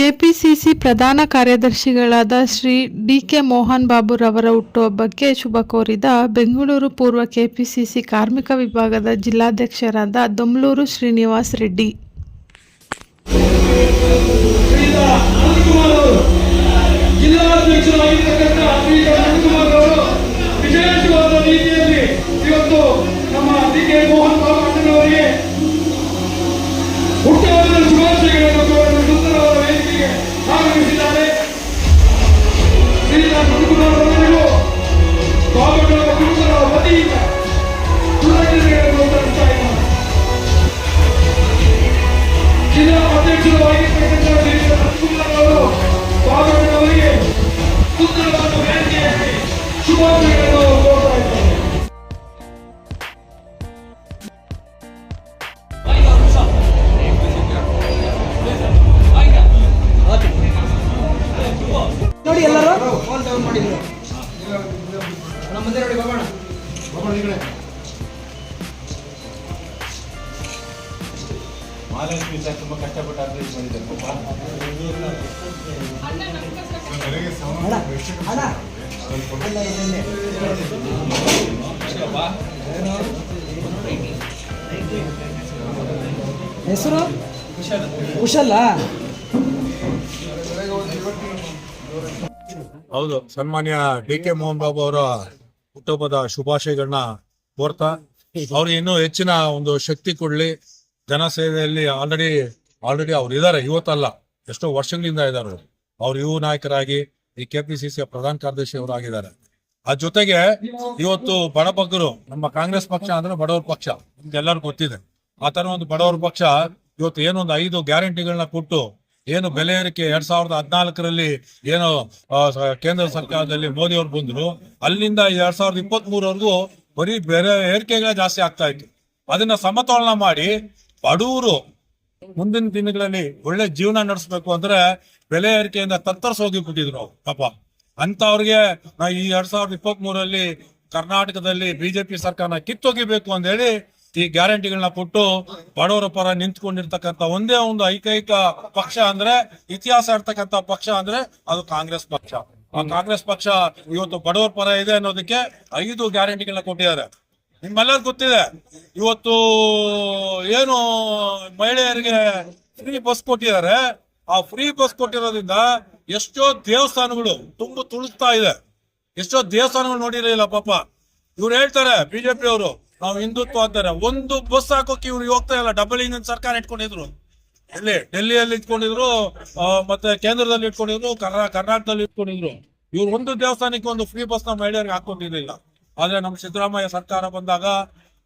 KPCC ಪ್ರಧಾನ ಕಾರ್ಯದರ್ಶಿಗಳಾದ Shri D K Mohan ಬಾಬುರವರ ಹುಟ್ಟುಹಬ್ಬಕ್ಕೆ ಶುಭ ಕೋರಿದ ಬೆಂಗಳೂರು ಪೂರ್ವ ಕೆಪಿಸಿಸಿ ಕಾರ್ಮಿಕ ವಿಭಾಗದ ಜಿಲ್ಲಾಧ್ಯಕ್ಷರಾದ ದೊಮ್ಲೂರು ಶ್ರೀನಿವಾಸ್ ರೆಡ್ಡಿ. ಹುಟ್ಟುಹಬ್ಬದ ಶುಭಾಶಯಗಳನ್ನು ಶ್ರೀಯುತ ಅನಂತಕುಮಾರ್ ಅವರಿಗೂ ಬಾಬುಗಳ ಕುಟುಂಬದ ವತಿಯಿಂದ ಕೃತಜ್ಞತೆಗಳನ್ನು ಸಲ್ಲಿಸ್ತಾ ಎಲ್ಲರೂ ಮಹಾಲಕ್ಷ್ಮಿ ಸರ್ ತುಂಬ ಕಷ್ಟಪಟ್ಟು ಅರ್ಜೆಂಟ್ ಮಾಡಿದ್ದಾರೆ. ಅಣ್ಣ ಅಣ್ಣ. ಅಲ್ಲ ಇದನ್ನೇ ಹೆಸರು? ಕುಶಲ್ಲ ಹೌದು, ಸನ್ಮಾನ್ಯ ಡಿ ಕೆ ಮೋಹನ್ ಬಾಬು ಅವರ ಹುಟ್ಟುಹಬ್ಬದ ಶುಭಾಶಯಗಳನ್ನ ಕೋರ್ತಾ ಅವ್ರಿಗೆ ಇನ್ನೂ ಹೆಚ್ಚಿನ ಒಂದು ಶಕ್ತಿ ಕೊಡ್ಲಿ ಜನಸೇವೆಯಲ್ಲಿ ಆಲ್ರೆಡಿ ಆಲ್ರೆಡಿ ಅವ್ರು ಇದಾರೆ, ಇವತ್ತಲ್ಲ, ಎಷ್ಟೋ ವರ್ಷಗಳಿಂದ ಇದ್ದಾರೆ ಅವ್ರು. ಯುವ ನಾಯಕರಾಗಿ ಈ ಕೆಪಿಸಿಸಿಯ ಪ್ರಧಾನ ಕಾರ್ಯದರ್ಶಿ ಅವರು ಆಗಿದ್ದಾರೆ. ಆ ಜೊತೆಗೆ ಇವತ್ತು ಬಡಬಗ್ಗರು ನಮ್ಮ ಕಾಂಗ್ರೆಸ್ ಪಕ್ಷ ಅಂದ್ರೆ ಬಡವರ ಪಕ್ಷ, ನಿಮ್ಗೆಲ್ಲರಿಗೂ ಗೊತ್ತಿದೆ. ಆ ತರ ಒಂದು ಬಡವರ ಪಕ್ಷ ಇವತ್ತು ಏನೊಂದು ಐದು ಗ್ಯಾರಂಟಿಗಳನ್ನ ಕೊಟ್ಟು ಏನು ಬೆಲೆ ಏರಿಕೆ ಎರಡ್ ಸಾವಿರದ ಹದಿನಾಲ್ಕರಲ್ಲಿ ಏನು ಕೇಂದ್ರ ಸರ್ಕಾರದಲ್ಲಿ ಮೋದಿ ಅವರು ಬಂದ್ರು, ಅಲ್ಲಿಂದ ಎರಡ್ ಸಾವಿರದ ಇಪ್ಪತ್ತ್ ಮೂರವರೆಗೂ ಬರೀ ಬೆಲೆ ಏರಿಕೆಗಳೇ ಜಾಸ್ತಿ ಆಗ್ತಾ ಇತ್ತು. ಅದನ್ನ ಸಮತೋಲನ ಮಾಡಿ ಬಡವರು ಮುಂದಿನ ದಿನಗಳಲ್ಲಿ ಒಳ್ಳೆ ಜೀವನ ನಡೆಸಬೇಕು ಅಂದ್ರೆ ಬೆಲೆ ಏರಿಕೆಯಿಂದ ತತ್ತರಿಸಿ ಹೋಗಿಬಿಟ್ಟಿದ್ರು ಅವ್ರು, ಪಾಪ. ಅಂತವ್ರಿಗೆ ನಾ ಈ ಎರಡ್ ಸಾವಿರದ ಇಪ್ಪತ್ತ್ ಮೂರಲ್ಲಿ ಕರ್ನಾಟಕದಲ್ಲಿ ಬಿಜೆಪಿ ಸರ್ಕಾರನ ಕಿತ್ತೊಗಿಬೇಕು ಅಂತ ಹೇಳಿ ಈ ಗ್ಯಾರಂಟಿಗಳನ್ನ ಕೊಟ್ಟು ಬಡವರ ಪರ ನಿಂತ್ಕೊಂಡಿರ್ತಕ್ಕಂಥ ಒಂದೇ ಒಂದು ಐಕೈಕ ಪಕ್ಷ ಅಂದ್ರೆ, ಇತಿಹಾಸ ಇರ್ತಕ್ಕಂಥ ಪಕ್ಷ ಅಂದ್ರೆ ಅದು ಕಾಂಗ್ರೆಸ್ ಪಕ್ಷ. ಆ ಕಾಂಗ್ರೆಸ್ ಪಕ್ಷ ಇವತ್ತು ಬಡವರ ಪರ ಇದೆ ಅನ್ನೋದಕ್ಕೆ ಐದು ಗ್ಯಾರಂಟಿಗಳನ್ನ ಕೊಟ್ಟಿದ್ದಾರೆ. ನಿಮ್ಮೆಲ್ಲರಿಗೂ ಗೊತ್ತಿದೆ, ಇವತ್ತು ಏನು ಮಹಿಳೆಯರಿಗೆ ಫ್ರೀ ಬಸ್ ಕೊಟ್ಟಿದ್ದಾರೆ. ಆ ಫ್ರೀ ಬಸ್ ಕೊಟ್ಟಿರೋದ್ರಿಂದ ಎಷ್ಟೋ ದೇವಸ್ಥಾನಗಳು ತುಂಬ ತುಳಿಸ್ತಾ ಇದೆ. ಎಷ್ಟೋ ದೇವಸ್ಥಾನಗಳು ನೋಡಿರಲಿಲ್ಲ ಪಾಪ. ಇವ್ರು ಹೇಳ್ತಾರೆ ಬಿಜೆಪಿ ಅವರು ನಾವು ಹಿಂದುತ್ವ ಅಂತಾರೆ. ಒಂದು ಬಸ್ ಹಾಕೋಕೆ ಇವ್ರು ಹೋಗ್ತಾ ಇಲ್ಲ. ಡಬಲ್ ಇಂಜಿನ್ ಸರ್ಕಾರ ಇಟ್ಕೊಂಡಿದ್ರು. ಎಲ್ಲಿ? ಡೆಲ್ಲಿಯಲ್ಲಿ ಇಟ್ಕೊಂಡಿದ್ರು ಮತ್ತೆ ಕೇಂದ್ರದಲ್ಲಿ ಇಟ್ಕೊಂಡಿದ್ರು, ಕರ್ನಾ- ಕರ್ನಾಟಕದಲ್ಲಿ ಇಟ್ಕೊಂಡಿದ್ರು. ಇವ್ರು ಒಂದು ದೇವಸ್ಥಾನಕ್ಕೆ ಒಂದು ಫ್ರೀ ಬಸ್ನ ಮಹಿಳೆಯರಿಗೆ ಹಾಕೊಂಡಿರ್ಲಿಲ್ಲ ಆದ್ರೆ ನಮ್ಮ ಸಿದ್ದರಾಮಯ್ಯ ಸರ್ಕಾರ ಬಂದಾಗ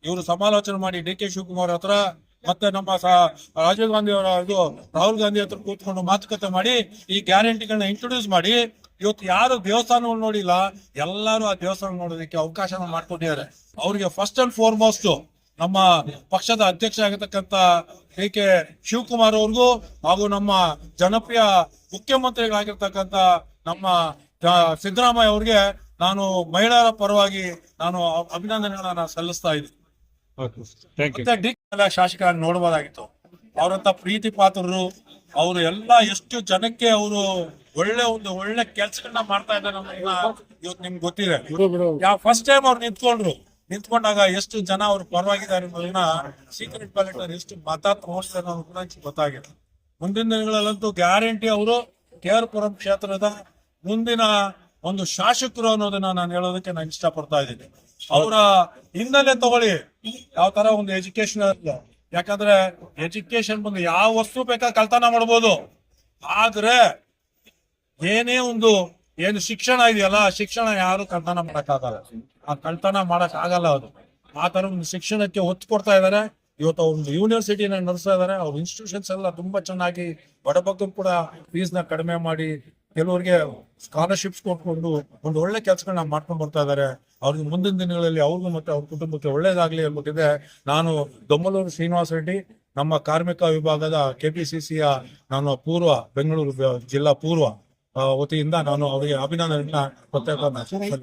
ಇವರು ಸಮಾಲೋಚನೆ ಮಾಡಿ ಡಿ ಕೆ ಶಿವಕುಮಾರ್ ಹತ್ರ ಮತ್ತೆ ನಮ್ಮ ರಾಜೀವ್ ಗಾಂಧಿ ಅವರ ಇದು ರಾಹುಲ್ ಗಾಂಧಿ ಹತ್ರ ಕೂತ್ಕೊಂಡು ಮಾತುಕತೆ ಮಾಡಿ ಈ ಗ್ಯಾರಂಟಿಗಳನ್ನ ಇಂಟ್ರೊಡ್ಯೂಸ್ ಮಾಡಿ ಇವತ್ತು ಯಾರು ದೇವಸ್ಥಾನಗಳು ನೋಡಿಲ್ಲ ಎಲ್ಲರೂ ಆ ದೇವಸ್ಥಾನ ನೋಡೋದಕ್ಕೆ ಅವಕಾಶನ ಮಾಡ್ಕೊಂಡಿದ್ದಾರೆ. ಅವ್ರಿಗೆ ಫಸ್ಟ್ ಅಂಡ್ ಫಾರ್ಮೋಸ್ಟ್ ನಮ್ಮ ಪಕ್ಷದ ಅಧ್ಯಕ್ಷ ಆಗಿರ್ತಕ್ಕಂಥ ಡಿ ಕೆ ಶಿವಕುಮಾರ್ ಅವ್ರಿಗೂ ಹಾಗೂ ನಮ್ಮ ಜನಪ್ರಿಯ ಮುಖ್ಯಮಂತ್ರಿಗಳಾಗಿರ್ತಕ್ಕಂಥ ನಮ್ಮ ಸಿದ್ದರಾಮಯ್ಯ ಅವ್ರಿಗೆ ನಾನು ಮಹಿಳೆಯರ ಪರವಾಗಿ ನಾನು ಅಭಿನಂದನೆಗಳನ್ನ ಸಲ್ಲಿಸ್ತಾ ಇದ್ದೀನಿ. ಶಾಸಕ ಶಾಸಕರಾಗಿ ನೋಡಬಹುದಾಗಿತ್ತು. ಅವರಂತ ಪ್ರೀತಿ ಪಾತ್ರರು ಅವರು ಎಲ್ಲ ಎಷ್ಟು ಜನಕ್ಕೆ ಅವರು ಒಳ್ಳೆ ಒಂದು ಒಳ್ಳೆ ಕೆಲಸಗಳನ್ನ ಮಾಡ್ತಾ ಇದ್ದಾರೆ ಇವತ್ತು ನಿಮ್ಗೆ ಗೊತ್ತಿದೆ. ಯಾವ ಫಸ್ಟ್ ಟೈಮ್ ಅವ್ರು ನಿಂತ್ಕೊಂಡ್ರು. ನಿಂತ್ಕೊಂಡಾಗ ಎಷ್ಟು ಜನ ಅವ್ರು ಪರವಾಗಿದ್ದಾರೆ ಅನ್ನೋದನ್ನ ಸೀಕ್ರೆಟ್ ಬ್ಯಾಲೆಟ್ ಅವ್ರು ಎಷ್ಟು ಮತ ತೋರಿಸ್ತಾರೆ ಅನ್ನೋದು ಕೂಡ ಗೊತ್ತಾಗಿದೆ ಮುಂದಿನ ದಿನಗಳಲ್ಲಂತೂ ಗ್ಯಾರಂಟಿ ಅವರು ಕೆ ಆರ್ ಪುರಂ ಕ್ಷೇತ್ರದ ಮುಂದಿನ ಒಂದು ಶಾಸಕರು ಅನ್ನೋದನ್ನ ನಾನು ಹೇಳೋದಕ್ಕೆ ನಾನು ಇಷ್ಟಪಡ್ತಾ ಇದ್ದೀನಿ. ಅವರ ಹಿನ್ನೆಲೆ ತಗೊಳ್ಳಿ. ಯಾವ ತರ ಒಂದು ಎಜುಕೇಶನ್ ಯಾಕಂದ್ರೆ ಎಜುಕೇಶನ್ ಬಂದು ಯಾವ ವಸ್ತು ಬೇಕಾದ್ರೆ ಕಳ್ತನ ಮಾಡ್ಬೋದು. ಆದ್ರೆ ಏನೇ ಒಂದು, ಏನು ಶಿಕ್ಷಣ ಇದೆಯಲ್ಲ, ಶಿಕ್ಷಣ ಯಾರು ಕಳ್ತನ ಮಾಡಕ್ಕಾಗಲ್ಲ. ಆ ಕಳ್ತನ ಮಾಡಕ್ ಆಗಲ್ಲ ಅದು. ಆ ತರ ಒಂದು ಶಿಕ್ಷಣಕ್ಕೆ ಒತ್ತು ಕೊಡ್ತಾ ಇದಾರೆ. ಇವತ್ತು ಒಂದು ಯೂನಿವರ್ಸಿಟಿನ ನಡೆಸ್ತಾ ಇದಾರೆ. ಅವ್ರ ಇನ್ಸ್ಟಿಟ್ಯೂಷನ್ಸ್ ಎಲ್ಲ ತುಂಬಾ ಚೆನ್ನಾಗಿ ಬಡಬಗ್ಗರು ಕೂಡ ಫೀಸ್ನ ಕಡಿಮೆ ಮಾಡಿ ಕೆಲವರಿಗೆ ಸ್ಕಾಲರ್ಶಿಪ್ಸ್ ಕೊಟ್ಕೊಂಡು ಒಂದು ಒಳ್ಳೆ ಕೆಲಸಗಳನ್ನ ಮಾಡ್ಕೊಂಡು ಬರ್ತಾ ಇದಾರೆ. ಅವ್ರಿಗೆ ಮುಂದಿನ ದಿನಗಳಲ್ಲಿ ಅವ್ರಿಗೂ ಮತ್ತೆ ಅವ್ರ ಕುಟುಂಬಕ್ಕೆ ಒಳ್ಳೇದಾಗ್ಲಿ ಇದೆ ನಾನು ದೊಮ್ಮಲೂರು ಶ್ರೀನಿವಾಸ ರೆಡ್ಡಿ, ನಮ್ಮ ಕಾರ್ಮಿಕ ವಿಭಾಗದ ಕೆಪಿಸಿಸಿಯ ನಾನು ಪೂರ್ವ, ಬೆಂಗಳೂರು ಜಿಲ್ಲಾ ಪೂರ್ವ ವತಿಯಿಂದ ನಾನು ಅವರಿಗೆ ಅಭಿನಂದನೆಗಳನ್ನ ಪ್ರತ್ಯೇಕ